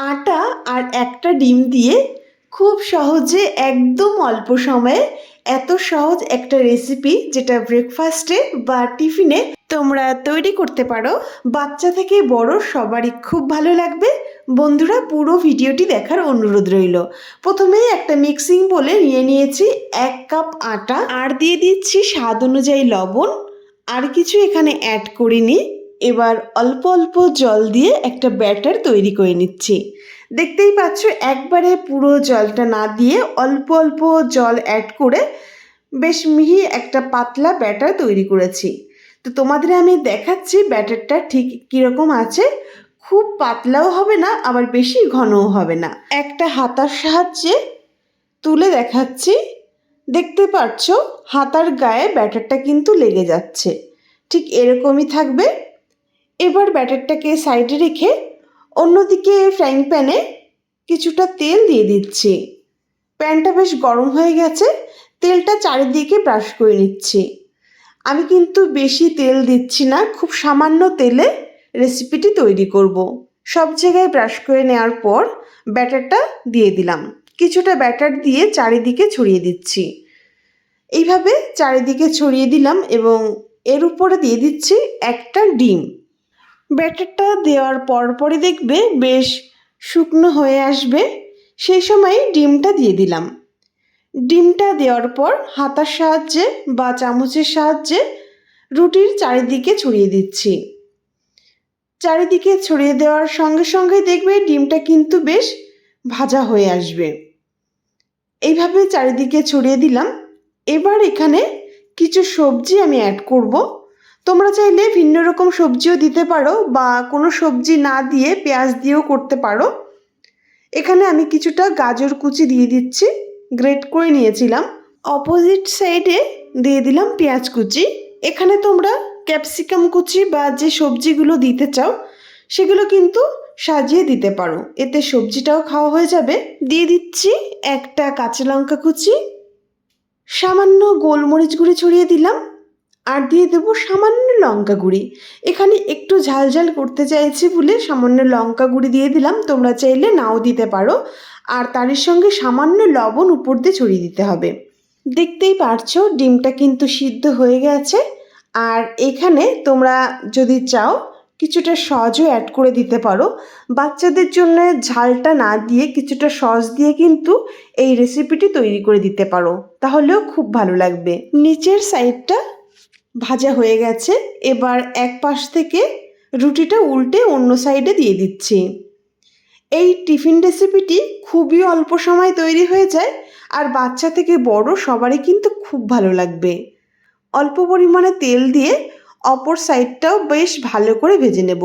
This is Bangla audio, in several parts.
আটা আর একটা ডিম দিয়ে খুব সহজে, একদম অল্প সময়ে, এত সহজ একটা রেসিপি যেটা ব্রেকফাস্টে বা টিফিনে তোমরা তৈরি করতে পারো। বাচ্চা থেকে বড় সবারই খুব ভালো লাগবে। বন্ধুরা, পুরো ভিডিওটি দেখার অনুরোধ রইল। প্রথমে একটা মিক্সিং বলে নিয়ে নিয়েছি এক কাপ আটা। আর দিয়ে দিচ্ছি স্বাদ অনুযায়ী লবণ। আর কিছু এখানে অ্যাড করিনি। এবার অল্প অল্প জল দিয়ে একটা ব্যাটার তৈরি করে নিচ্ছি। দেখতেই পাচ্ছ, একবারে পুরো জলটা না দিয়ে অল্প অল্প জল অ্যাড করে বেশ মিহি একটা পাতলা ব্যাটার তৈরি করেছি। তো তোমাদের আমি দেখাচ্ছি ব্যাটারটা ঠিক কীরকম আছে। খুব পাতলাও হবে না, আবার বেশি ঘনও হবে না। একটা হাতার সাহায্যে তুলে দেখাচ্ছি। দেখতে পাচ্ছ, হাতার গায়ে ব্যাটারটা কিন্তু লেগে যাচ্ছে। ঠিক এরকমই থাকবে। এবার ব্যাটারটাকে সাইডে রেখে অন্যদিকে ফ্রাইং প্যানে কিছুটা তেল দিয়ে দিচ্ছি। প্যানটা বেশ গরম হয়ে গেছে, তেলটা চারিদিকে ব্রাশ করে নিচ্ছি। আমি কিন্তু বেশি তেল দিচ্ছি না, খুব সামান্য তেলে রেসিপিটি তৈরি করব। সব জায়গায় ব্রাশ করে নেওয়ার পর ব্যাটারটা দিয়ে দিলাম। কিছুটা ব্যাটার দিয়ে চারিদিকে ছড়িয়ে দিচ্ছি। এইভাবে চারিদিকে ছড়িয়ে দিলাম এবং এর উপরে দিয়ে দিচ্ছি একটা ডিম। ব্যাটারটা দেওয়ার পরপরই দেখবে বেশ শুকনো হয়ে আসবে। সেই সময় ডিমটা দিয়ে দিলাম। ডিমটা দেওয়ার পর হাতার সাহায্যে বা চামচের সাহায্যে রুটির চারিদিকে ছড়িয়ে দিচ্ছি। চারিদিকে ছড়িয়ে দেওয়ার সঙ্গে সঙ্গে দেখবে ডিমটা কিন্তু বেশ ভাজা হয়ে আসবে। এইভাবে চারিদিকে ছড়িয়ে দিলাম। এবার এখানে কিছু সবজি আমি অ্যাড করব। তোমরা চাইলে ভিন্ন রকম সবজিও দিতে পারো বা কোনো সবজি না দিয়ে পেঁয়াজ দিয়েও করতে পারো। এখানে আমি কিছুটা গাজর কুচি দিয়ে দিচ্ছি, গ্রেট করে নিয়েছিলাম। অপোজিট সাইডে দিয়ে দিলাম পেঁয়াজ কুচি। এখানে তোমরা ক্যাপসিকাম কুচি বা যে সবজিগুলো দিতে চাও, সেগুলো কিন্তু সাজিয়ে দিতে পারো। এতে সবজিটাও খাওয়া হয়ে যাবে। দিয়ে দিচ্ছি একটা কাঁচা লঙ্কা কুচি। সামান্য গোলমরিচ গুঁড়ি ছড়িয়ে দিলাম। আর দিয়ে দেবো সামান্য লঙ্কা গুঁড়ি। এখানে একটু ঝাল ঝাল করতে চাইছি বলে সামান্য লঙ্কা গুঁড়ি দিয়ে দিলাম। তোমরা চাইলে নাও দিতে পারো। আর তারই সঙ্গে সামান্য লবণ উপর দিয়ে ছড়িয়ে দিতে হবে। দেখতেই পারছ, ডিমটা কিন্তু সিদ্ধ হয়ে গেছে। আর এখানে তোমরা যদি চাও, কিছুটা সসও অ্যাড করে দিতে পারো। বাচ্চাদের জন্য ঝালটা না দিয়ে কিছুটা সস দিয়ে কিন্তু এই রেসিপিটি তৈরি করে দিতে পারো। তাহলেও খুব ভালো লাগবে। নিচের সাইডটা ভাজা হয়ে গেছে। এবার এক পাশ থেকে রুটিটা উল্টে অন্য সাইডে দিয়ে দিচ্ছি। এই টিফিন রেসিপিটি খুবই অল্প সময় তৈরি হয়ে যায় আর বাচ্চা থেকে বড় সবারই কিন্তু খুব ভালো লাগবে। অল্প পরিমাণে তেল দিয়ে অপর সাইডটাও বেশ ভালো করে ভেজে নেব।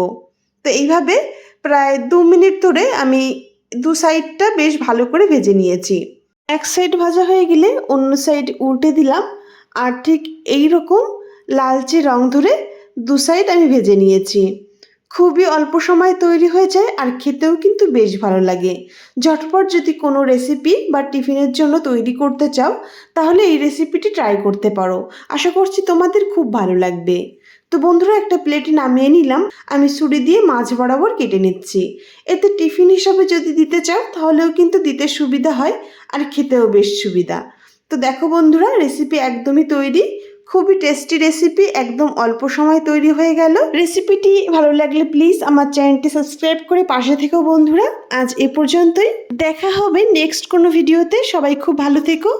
তো এইভাবে প্রায় দু মিনিট ধরে আমি দু সাইডটা বেশ ভালো করে ভেজে নিয়েছি। এক সাইড ভাজা হয়ে গেলে অন্য সাইড উল্টে দিলাম। আর ঠিক এই রকম লালচে রং ধরে দু সাইড আমি ভেজে নিয়েছি। খুবই অল্প সময় তৈরি হয়ে যায় আর খেতেও কিন্তু বেশ ভালো লাগে। ঝটপট যদি কোনো রেসিপি বা টিফিনের জন্য তৈরি করতে চাও, তাহলে এই রেসিপিটি ট্রাই করতে পারো। আশা করছি তোমাদের খুব ভালো লাগবে। তো বন্ধুরা, একটা প্লেটে নামিয়ে নিলাম। আমি ছুরি দিয়ে মাছ বরাবর কেটে নিচ্ছি। এতে টিফিন হিসাবে যদি দিতে চাও, তাহলেও কিন্তু দিতে সুবিধা হয় আর খেতেও বেশ সুবিধা। তো দেখো বন্ধুরা রেসিপি একদমই তৈরি। খুবই টেস্টি রেসিপি একদম অল্প সময় তৈরি হয়ে গেল। রেসিপিটি ভালো লাগলে প্লিজ আমার চ্যানেলটি সাবস্ক্রাইব করে পাশে থেকো বন্ধুরা, আজ এ পর্যন্তই। দেখা হবে নেক্সট কোনো ভিডিওতে সবাই খুব ভালো থেকো।